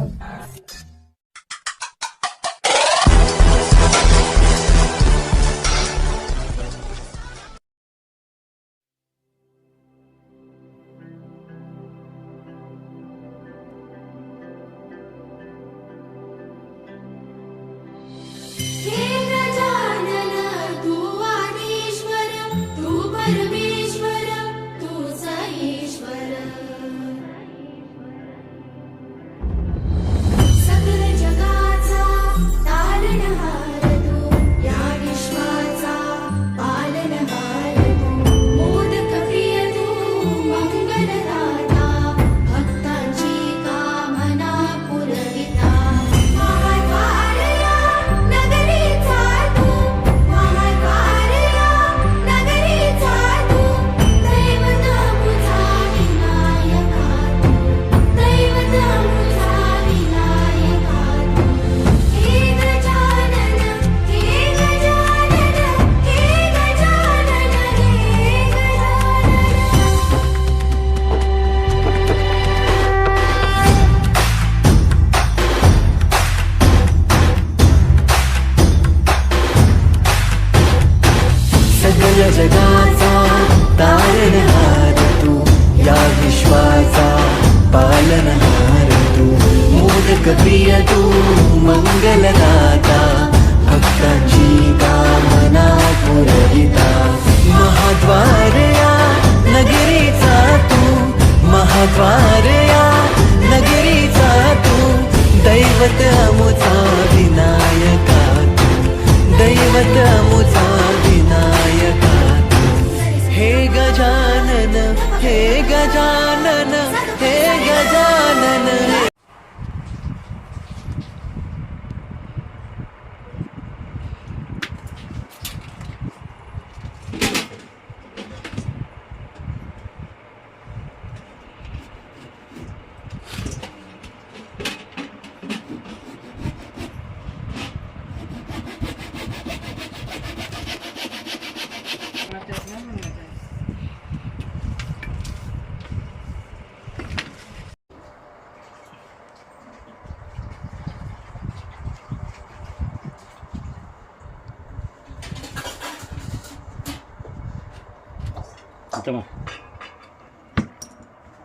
Música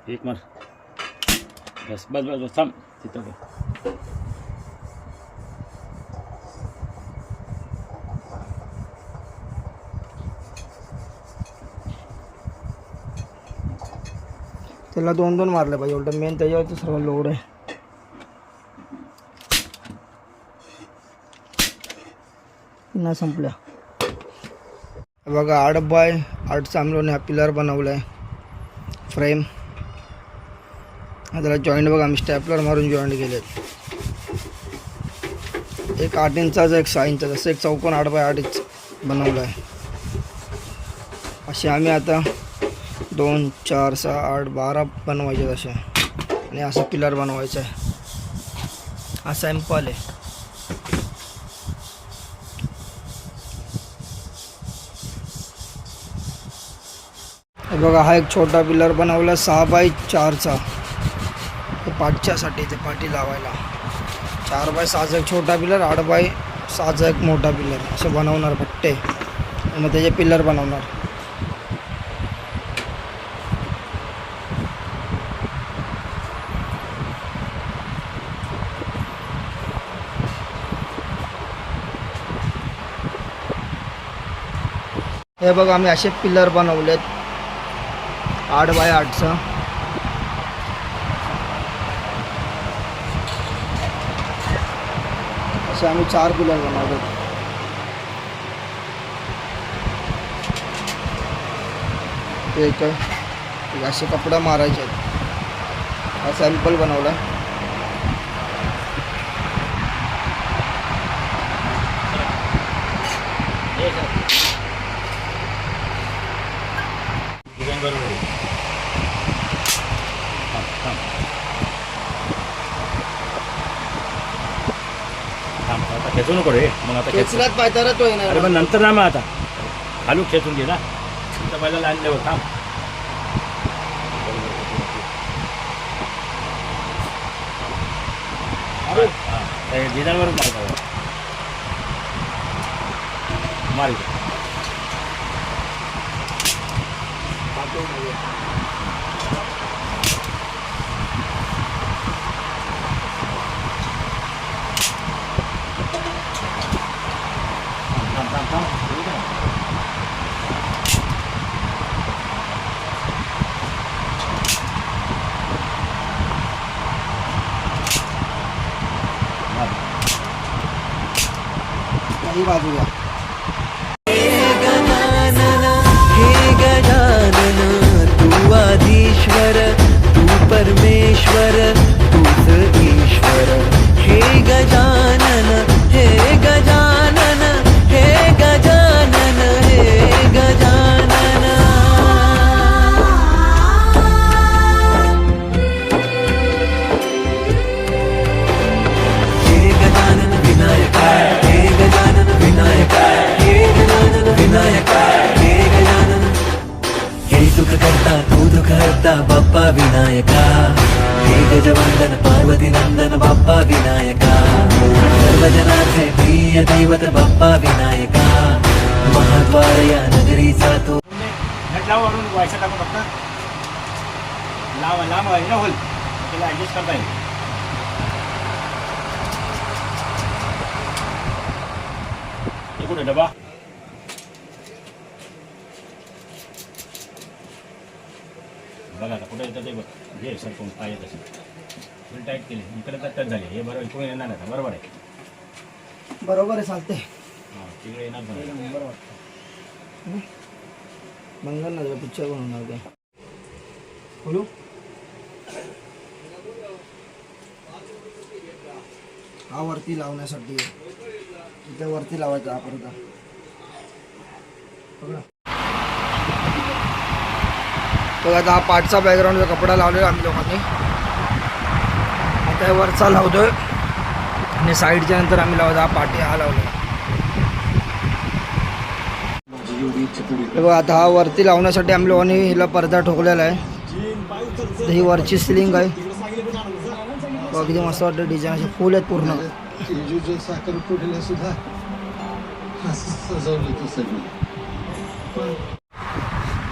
एक मार. बस बस बस बस थांब. तिथं बघ. त्याला दोन दोन मारले पाहिजे. उलट मेन त्याच्यावरती सर्व लोड आहे. पुन्हा संपल्या. बघा आठ बाय आठ चांगलं हा पिलर बनवला आहे फ्रेम त्याला जॉईंट बघा आम्ही स्टॅपलर मारून जॉईंट केलेत. एक आठ इंचाचा एक सहा इंचाचा असं एक चौकोन आठ बाय आठ इंच बनवलं आहे असे आम्ही आता दोन चार सहा आठ बारा बनवायचे असे आणि असं पिलर बनवायचं आहे. हा सॅम्पल आहे. बघा हा एक छोटा पिलर बनवला सहा बाय चारचा. हे पाठच्यासाठी ते पाठी लावायला. चार बाय सहाचा एक छोटा पिलर आठ बाय सहाचा एक मोठा पिलर. असं बनवणार पट्टे. आणि मग त्याचे पिलर बनवणार. हे बघ आम्ही असे पिलर बनवलेत. आठ बाय आठचं. असे आम्ही चार पिलर बनवलेत एक एक असे कपडा मारायचे आहेत. हा सॅम्पल बनवला डिझाईन बरोबर आहे थांब थांब थांब आता खेचू नको रे. मग आता खेच खेचण्यात पायताना तो अरे येणार पण नंतर ना मग आता. खालू खेचून घे ना. तुमच्या पहिला थांब. हा त्या डिझाईनवरून मारतो मार इथे. 一把这个。दैवत बाप्पा विनायका. महाद्वार या नगरीचा तो. व्हायचं टाकून फक्त. लांब आहे ना होल त्याला ॲडजस्ट करता येईल. हे कुठे डबा? बघा आता कुठे येतं ते बघ. घे सर कोण? पाहिजे तसं फुल टाईट केली. इकडे तर टच झाली. हे बरोबर कोणी येणार नाही आता, बरोबर आहे. बरोबर आहे चालते नंबर वाटतं. मंगल ना पिक्चर बनवणार ते बोलू? हा वरती लावण्यासाठी इथे वरती लावायचा हा परत. बघा. बघा आता हा पाठचा बॅकग्राऊंडचा कपडा लावलेला आम्ही लोकांनी. आता वरचा लावतोय. आणि साईडच्या नंतर आम्ही लावतो हा पाठी हा लावला. बघा आता हा वरती लावण्यासाठी आम्ही लोकांनी हिला पडदा ठोकलेला आहे. तर ही वरची सिलिंग आहे. अगदी मस्त वाटतं डिझाईन असे फुल आहेत पूर्ण.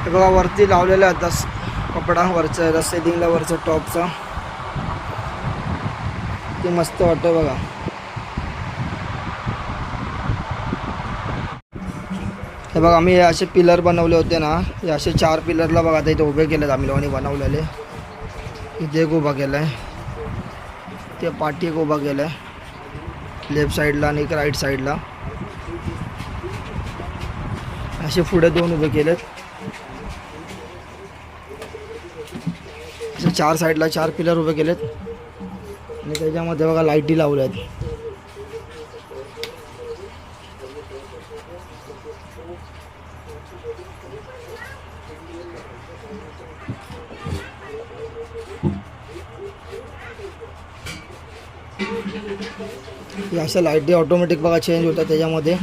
बघा वरती लावलेला आहे आता कपडा वरचा आहे सेलिंगला वरचा टॉपचा. ते मस्त वाटतं बघा. हे बघा आम्ही हे असे पिलर बनवले होते ना हे असे चार पिलरला बघा आता इथे उभे केलेत आम्ही लोकांनी बनवलेले. इथे एक उभा केला आहे ते पाठी एक उभा केला आहे लेफ्ट साईडला आणि एक राईट साईडला. असे पुढे दोन उभे केलेत. असे चार साईडला चार पिलर उभे केलेत. आणि त्याच्यामध्ये बघा लाईटी लावल्या आहेत हे अशा लाईटी ऑटोमॅटिक बघा चेंज होतात त्याच्यामध्ये.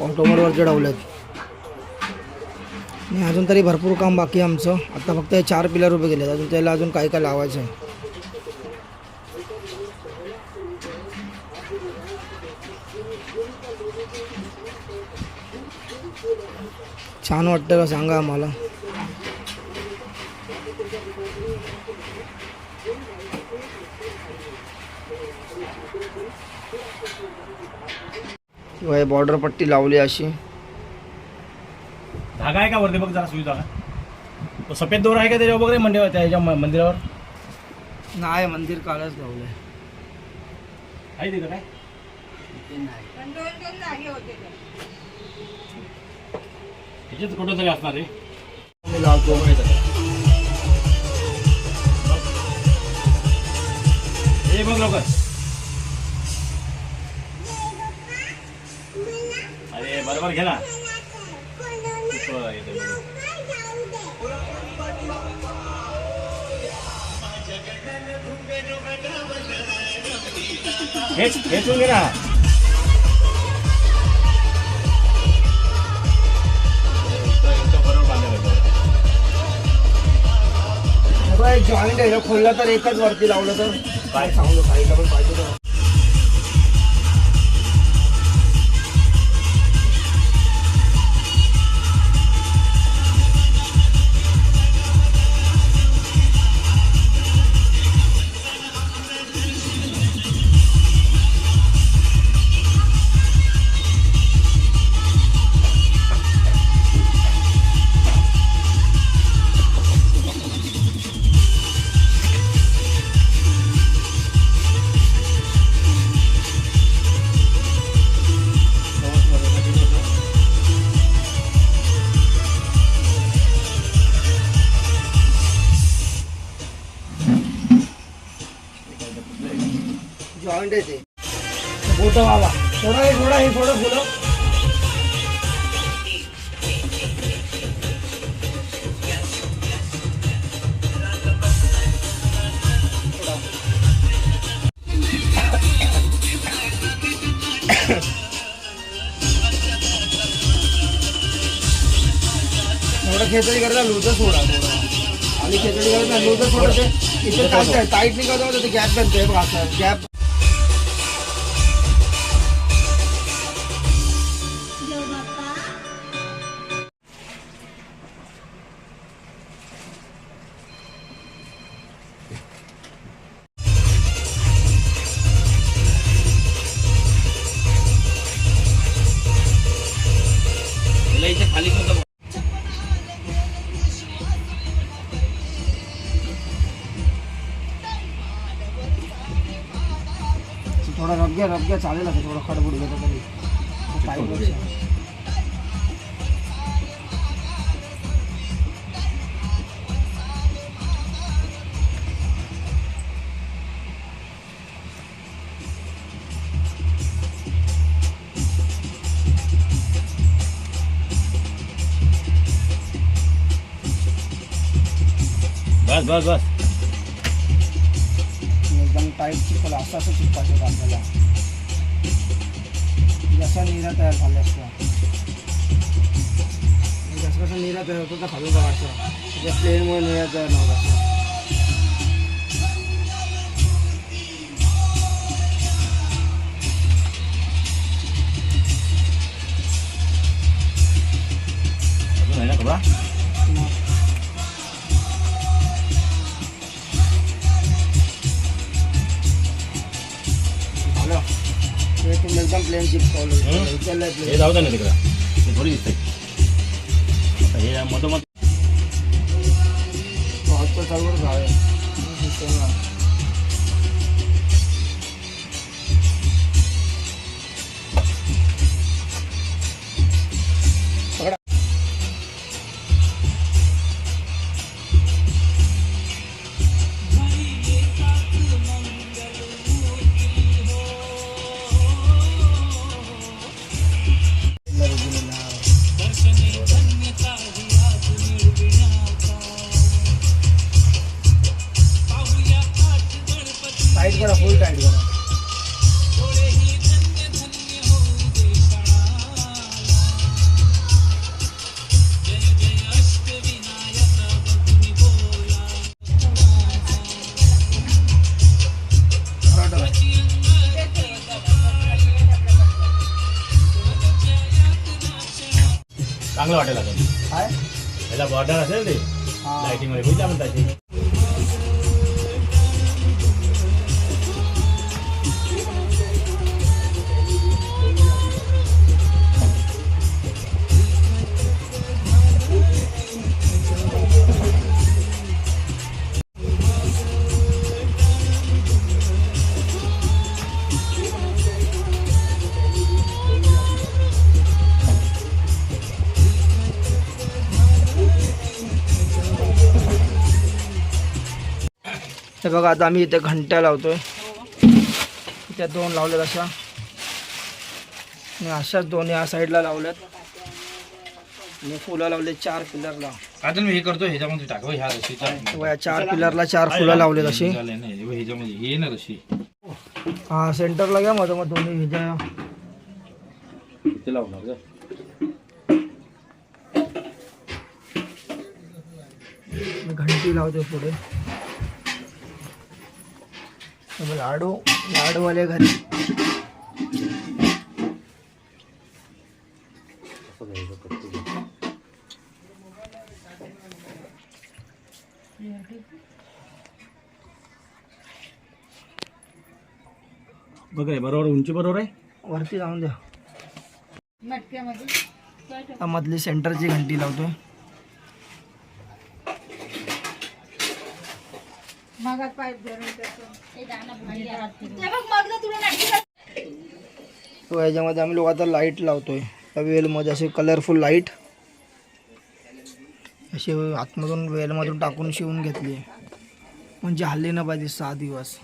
ऑटोमोडवर चढवल्यात आणि अजून तरी भरपूर काम बाकी आहे आमचं. आता फक्त हे चार पिलर उभे केले अजून त्याला अजून काय काय लावायचं आहे. छान वाटतं का सांगा आम्हाला? किंवा हे बॉर्डर पट्टी लावली अशी. धागा आहे का वरती? बघ जरा सुई धागा. तो सफेद दोरा आहे का त्याच्यावर? वगैरे मंदिर त्या ह्याच्या म- मंदिरावर. नाही मंदिर कालच लावलंय. आहे तिथं काय? कुठं तरी असणार लावतो. हे बघ लवकर. अरे बरोबर घे ना. हेच हेचून घे ना जॉईंट आहे खोललं तर एकच वरती लावलं तर. काय सांगू साईडला पण पाहिजे खेचडी करता लुजच सोडा. आणि खेचडी करता लुजच थोडं ते इथे चालतंय टाईट नाही करता ते गॅप बनते बघ. असं गॅप रबग्या रबग्या चालेल असं थोडं खडबड घेतो तरी. बस बस बस. एकदम टाईट चिपकला असं असं चिपकायचं आपल्याला. গাছটা নিয়ে যাতে আর ভালো আসছে এই গাছটা নিয়ে যাতে হতো ভালো আসে প্লেন মনে নিয়ে যাতে আর না 触ないでください。याला बॉर्डर असेल ते हा. लाइटिंगमध्ये बघितलं बघा आता आम्ही इथे घंट्या लावतोय. त्या दोन लावल्यात अशा. आणि अशाच दोन या साईडला लावल्यात आणि फुलं लावले चार पिलरला. अजून मी हे करतो ह्याच्यामध्ये टाक ह्या रशीचा. चार पिलरला चार फुलं लावलेत अशी. हे ह्याच्यामध्ये हे ना रशी. हा सेंटरला घ्या मग मग दोन्ही ह्याच्या लावणार घंटी लावते पुढे. हे बघ, लाडू लाडूवाले घरी। बघ रे बरोबर उंची बरोबर आहे? वरती जाऊन द्या. मधली सेंटरची घंटी लावतोय. तो याच्यामध्ये आम्ही लोक आता लाइट लावतोय. त्या वेलमध्ये असे कलरफुल लाइट असे आतमधून वेलमधून टाकून शिवून घेतली. म्हणजे हल्ली न पाहिजे सहा दिवस.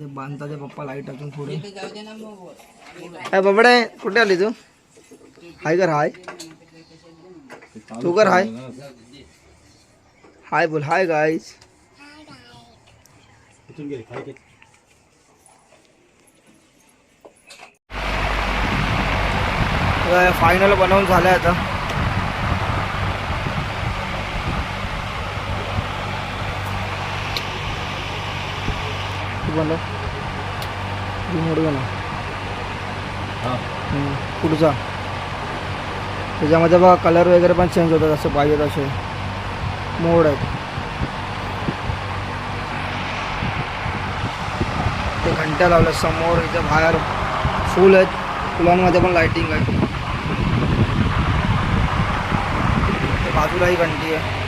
ते बांधता ते पप्पा लाइट टाकून पुढे. काय बाबडे कुठे आली तू? हाय कर हाय. तू कर हाय. हाय बोल हाय गाईज. फायनल बनवून झालंय आता. हम्म, पुढचा. त्याच्यामध्ये बघा कलर वगैरे पण चेंज होतात असं पाहिजे तसे मोड आहेत. ते घंट्या लावल्या समोर इथे बाहेर फुल आहेत. फुलांमध्ये पण लाइटिंग आहे. ते बाजूलाही घंटी आहे.